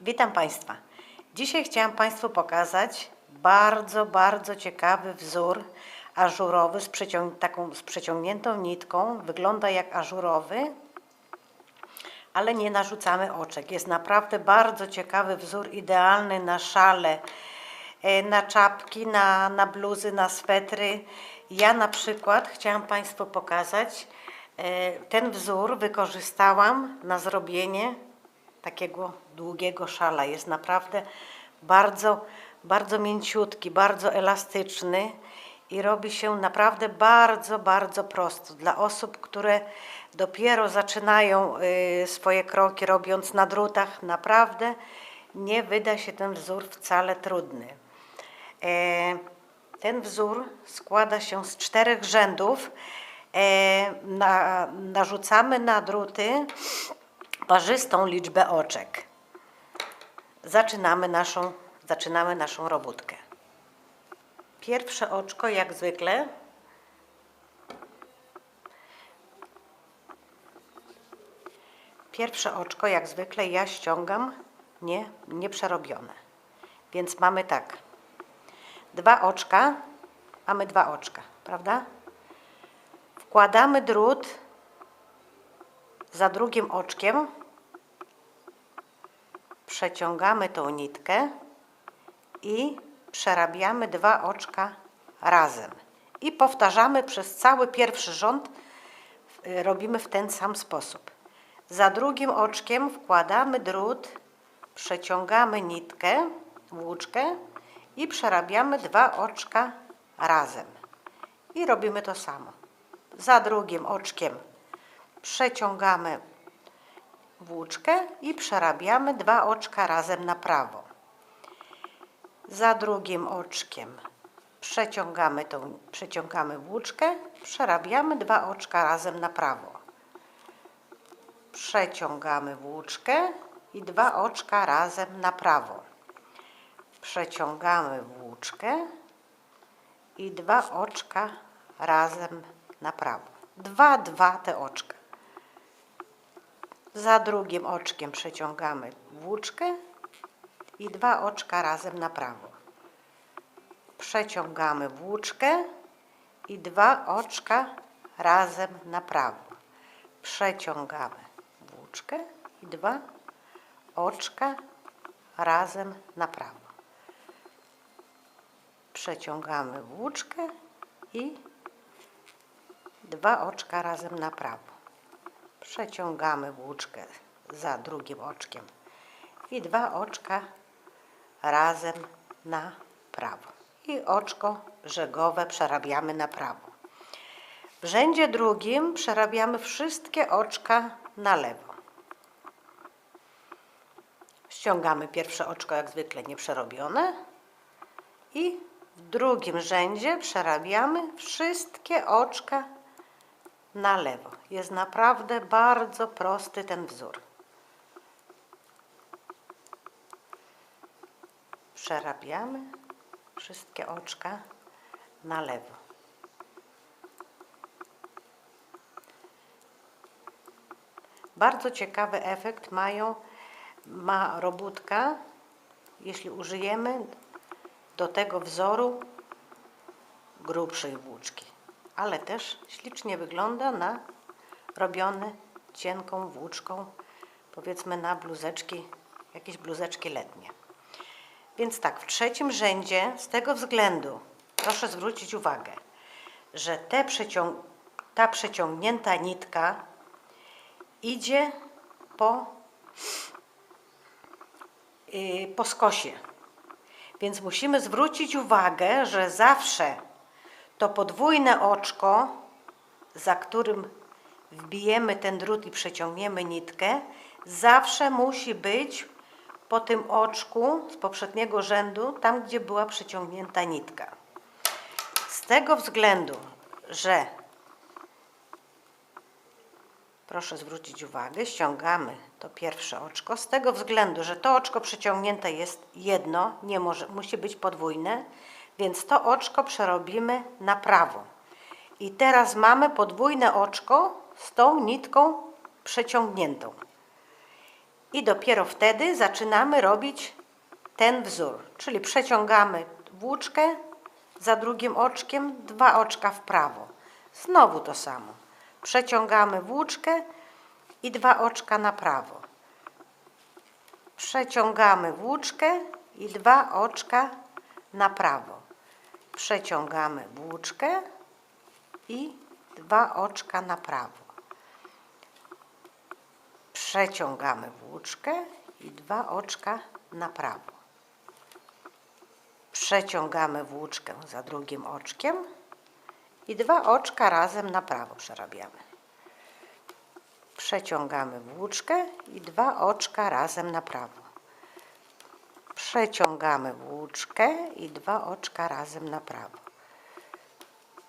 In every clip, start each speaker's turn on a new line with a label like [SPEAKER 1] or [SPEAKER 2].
[SPEAKER 1] Witam Państwa. Dzisiaj chciałam Państwu pokazać bardzo, bardzo ciekawy wzór ażurowy z, przeciąg taką, z przeciągniętą nitką. Wygląda jak ażurowy, ale nie narzucamy oczek. Jest naprawdę bardzo ciekawy wzór, idealny na szale, e, na czapki, na, na bluzy, na swetry. Ja na przykład chciałam Państwu pokazać, e, ten wzór wykorzystałam na zrobienie takiego długiego szala. Jest naprawdę bardzo, bardzo mięciutki, bardzo elastyczny i robi się naprawdę bardzo, bardzo prosto. Dla osób, które dopiero zaczynają y, swoje kroki robiąc na drutach, naprawdę nie wyda się ten wzór wcale trudny. E, Ten wzór składa się z czterech rzędów. E, Na, narzucamy na druty parzystą liczbę oczek. Zaczynamy naszą, zaczynamy naszą robótkę. Pierwsze oczko, jak zwykle, pierwsze oczko, jak zwykle, ja ściągam nie, nieprzerobione. Więc mamy tak, dwa oczka, mamy dwa oczka, prawda? Wkładamy drut za drugim oczkiem przeciągamy tą nitkę i przerabiamy dwa oczka razem. I powtarzamy przez cały pierwszy rząd, y, robimy w ten sam sposób. Za drugim oczkiem wkładamy drut, przeciągamy nitkę, włóczkę i przerabiamy dwa oczka razem. I robimy to samo. Za drugim oczkiem przeciągamy włóczkę i przerabiamy dwa oczka razem na prawo. Za drugim oczkiem przeciągamy, tą, przeciągamy włóczkę, przerabiamy dwa oczka razem na prawo. Przeciągamy włóczkę i dwa oczka razem na prawo. Przeciągamy włóczkę i dwa oczka razem na prawo. Dwa, dwa te oczka. Za drugim oczkiem przeciągamy włóczkę i dwa oczka razem na prawo. Przeciągamy włóczkę i dwa oczka razem na prawo. Przeciągamy włóczkę i dwa oczka razem na prawo. Przeciągamy włóczkę i dwa oczka razem na prawo przeciągamy włóczkę za drugim oczkiem i dwa oczka razem na prawo. I oczko brzegowe przerabiamy na prawo. W rzędzie drugim przerabiamy wszystkie oczka na lewo. Ściągamy pierwsze oczko jak zwykle nieprzerobione i w drugim rzędzie przerabiamy wszystkie oczka na lewo. Jest naprawdę bardzo prosty ten wzór. Przerabiamy wszystkie oczka na lewo. Bardzo ciekawy efekt mają, ma robótka, jeśli użyjemy do tego wzoru grubszej włóczki ale też ślicznie wygląda na robiony cienką włóczką, powiedzmy na bluzeczki, jakieś bluzeczki letnie. Więc tak, w trzecim rzędzie z tego względu proszę zwrócić uwagę, że te przeciąg ta przeciągnięta nitka idzie po, yy, po skosie. Więc musimy zwrócić uwagę, że zawsze to podwójne oczko, za którym wbijemy ten drut i przeciągniemy nitkę, zawsze musi być po tym oczku z poprzedniego rzędu, tam gdzie była przeciągnięta nitka. Z tego względu, że proszę zwrócić uwagę, ściągamy to pierwsze oczko, z tego względu, że to oczko przeciągnięte jest jedno, nie może, musi być podwójne, więc to oczko przerobimy na prawo. I teraz mamy podwójne oczko z tą nitką przeciągniętą. I dopiero wtedy zaczynamy robić ten wzór, czyli przeciągamy włóczkę za drugim oczkiem, dwa oczka w prawo. Znowu to samo. Przeciągamy włóczkę i dwa oczka na prawo. Przeciągamy włóczkę i dwa oczka na prawo. Przeciągamy włóczkę i dwa oczka na prawo. Przeciągamy włóczkę i dwa oczka na prawo. Przeciągamy włóczkę za drugim oczkiem i dwa oczka razem na prawo przerabiamy. Przeciągamy włóczkę i dwa oczka razem na prawo. Przeciągamy włóczkę i dwa oczka razem na prawo.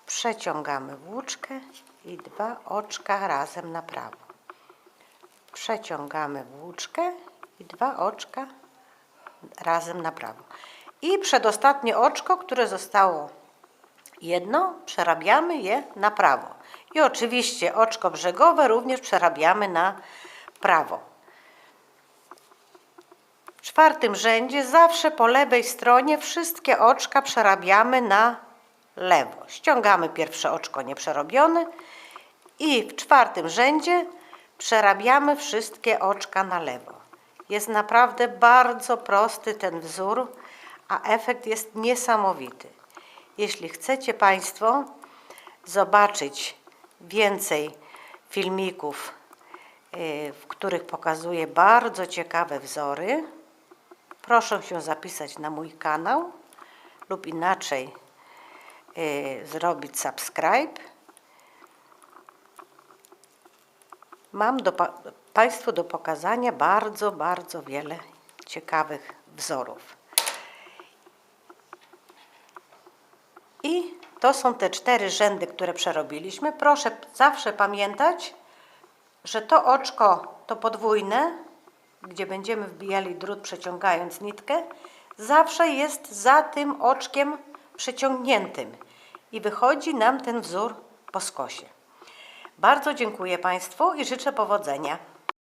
[SPEAKER 1] Przeciągamy włóczkę i dwa oczka razem na prawo. Przeciągamy włóczkę i dwa oczka razem na prawo. I przedostatnie oczko, które zostało jedno, przerabiamy je na prawo. I oczywiście oczko brzegowe również przerabiamy na prawo. W czwartym rzędzie zawsze po lewej stronie wszystkie oczka przerabiamy na lewo. Ściągamy pierwsze oczko nieprzerobione i w czwartym rzędzie przerabiamy wszystkie oczka na lewo. Jest naprawdę bardzo prosty ten wzór, a efekt jest niesamowity. Jeśli chcecie Państwo zobaczyć więcej filmików, y, w których pokazuję bardzo ciekawe wzory, proszę się zapisać na mój kanał lub inaczej y, zrobić subscribe. Mam do, pa- Państwu do pokazania bardzo, bardzo wiele ciekawych wzorów. I to są te cztery rzędy, które przerobiliśmy. Proszę zawsze pamiętać, że to oczko, to podwójne, gdzie będziemy wbijali drut przeciągając nitkę, zawsze jest za tym oczkiem przeciągniętym i wychodzi nam ten wzór po skosie. Bardzo dziękuję Państwu i życzę powodzenia.